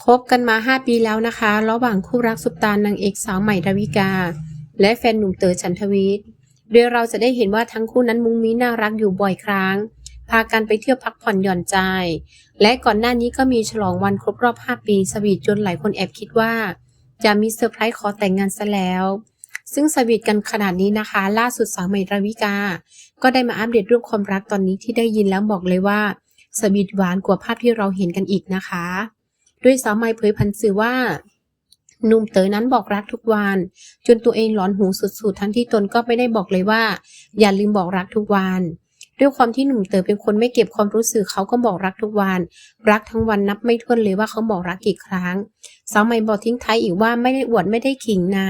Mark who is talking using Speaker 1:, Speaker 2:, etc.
Speaker 1: คบกันมา 5 ปีแล้วนะคะ ระหว่างคู่รักซุปตานนางเอกสาวใหม่ดาวิกา และแฟนหนุ่มเต๋อฉันทวีทโดยเราจะได้เห็นว่าทั้งคู่นั้นมุ้งมิ้งน่ารักอยู่บ่อยครั้ง พากันไปเที่ยวพักผ่อนหย่อนใจ และก่อนหน้านี้ก็มีฉลองวันครบรอบ 5 ปีสวีทจนหลายคนแอบคิดว่า จะมีเซอร์ไพรส์ขอแต่งงานซะแล้ว ซึ่งสวีทกันขนาดนี้นะคะ ล่าสุดสาวใหม่ดาวิกา ก็ได้มาอัปเดตเรื่องความรักตอนนี้ที่ได้ยินแล้วบอกเลยว่าสวีทหวานกว่าภาพที่เราเห็นกันอีกนะคะ ด้วยสาวไม้เผยพันสื่อว่าหนุ่มเต๋อนั้นบอกรักทุกวัน จนตัวเองหลอนหูสุดๆ ทั้งที่ตนก็ไม่ได้บอกเลยว่า อย่าลืมบอกรักทุกวัน ด้วยความที่หนุ่มเต๋อเป็นคนไม่เก็บความรู้สึกเขาก็บอกรักทุกวัน รักทั้งวันนับไม่ถ้วนเลยว่าเขาบอกรักกี่ครั้ง สาวไม่บอกทิ้งท้ายอีกว่าไม่ได้อวดไม่ได้ขิงนะ